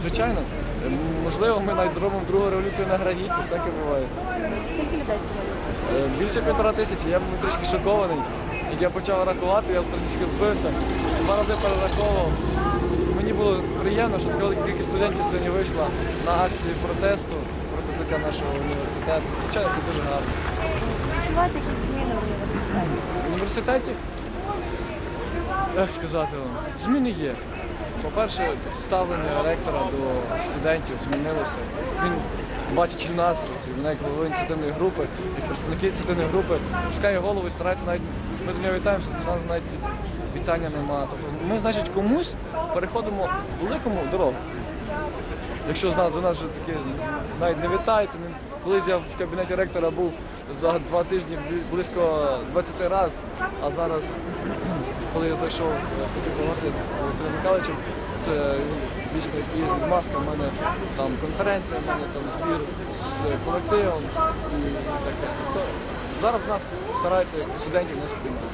Звичайно, Е, можливо, ми навіть зробимо другу революцію на граніті, всяке буває. Скільки людей сьогодні? Е, Більше півтора тисячі, я був трішки шокований. Як я почав рахувати, я трошечки збився. Два рази перераховував. Мені було приємно, що така велика кількість студентів сьогодні вийшла на акцію протесту проти злиття нашого університету. Звичайно, це дуже гарно. Відчуваєте якісь зміни в університеті? В університеті, як сказати вам, зміни є. По-перше, ставлення ректора до студентів змінилося. Він, бачачи нас, мене як голову ініціативної групи, як представники ініціативної групи, пускає голову і старається навіть, ми до нього вітаємося, до нас навіть вітання немає. Тобто ми, значить, комусь переходимо великому дорогу. Якщо до нас вже таке навіть не вітається. Колись я в кабінеті ректора був за два тижні близько 20 разів, а зараз, коли я зайшов, хотів поговорити з Василем Михайловичем, це вічно їздить маска, в мене там конференція, в мене там збір з колективом і таке. Тобто зараз нас стараються студентів не сприймати.